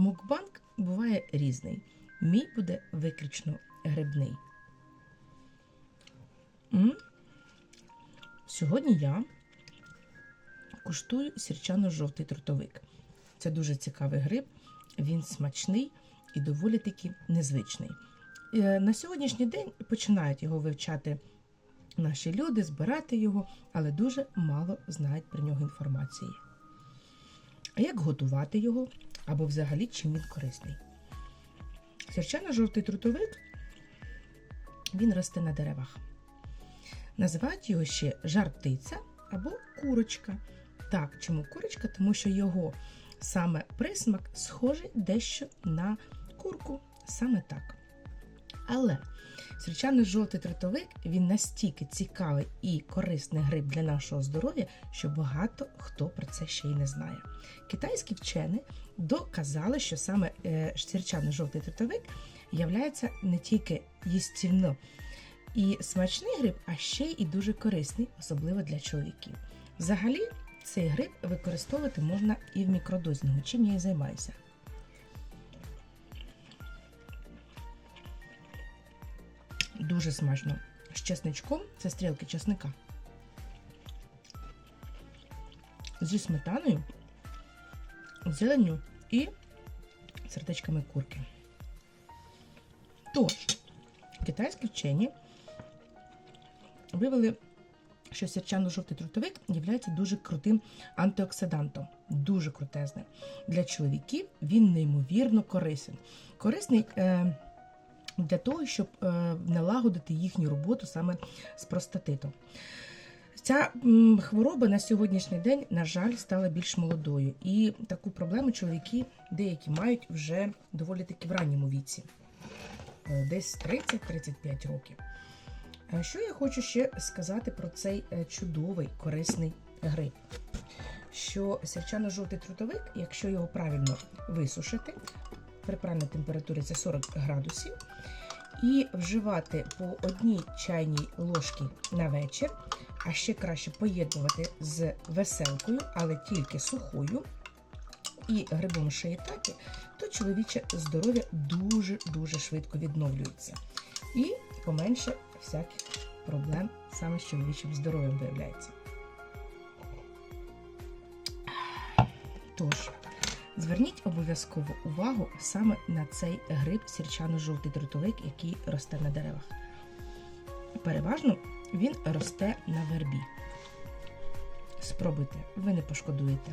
Мукбанк буває різний. Мій буде виключно грибний. М? Сьогодні я куштую сірчано-жовтий трутовик. Це дуже цікавий гриб, він смачний і доволі таки незвичний. Е, На сьогоднішній день починають його вивчати наші люди, збирати його, але дуже мало знають про нього інформації. А як готувати його або взагалі чим він корисний? Сірчано-жовтий трутовик він росте на деревах. Називають його ще жар-птиця або курочка. Так, чому курочка? Тому що його саме присмак схожий дещо на курку. Саме так. Але срічаний жовтий тротовик він настільки цікавий і корисний гриб для нашого здоров'я, що багато хто про це ще й не знає. Китайські вчені доказали, що саме е, сірчаний жовтий тротовик являється не тільки їстівно і смачний гриб, а ще й дуже корисний, особливо для чоловіків. Взагалі, цей гриб використовувати можна і в мікродозінгу, чим я і займаюся. Дуже смачно. З чесничком це стрілки чесника. Зі сметаною, зеленню і сердечками курки. Тож, китайські вчені вивели, що сірчано-жовтий трутовик є дуже крутим антиоксидантом. Дуже крутезним. Для чоловіків він неймовірно корисний. Корисний е, для того, щоб е, налагодити їхню роботу саме з простатитом. Ця хвороба на сьогоднішній день, на жаль, стала більш молодою. І таку проблему чоловіки деякі мають вже доволі таки в ранньому віці, Е, десь 30-35 років. Е, Що я хочу ще сказати про цей чудовий корисний гриб? Що сірчано-жовтий трутовик, якщо його правильно висушити, при правильній температурі це 40 градусів, і вживати по одній чайній ложці на вечір, а ще краще поєднувати з веселкою, але тільки сухою, і грибом шиїтаки, то чоловіче здоров'я дуже-дуже швидко відновлюється. І поменше всяких проблем саме з чоловічим здоров'ям виявляється. Тож, зверніть обов'язково увагу саме на цей гриб сірчано-жовтий трутовик, який росте на деревах. Переважно він росте на вербі. Спробуйте, ви не пошкодуєте.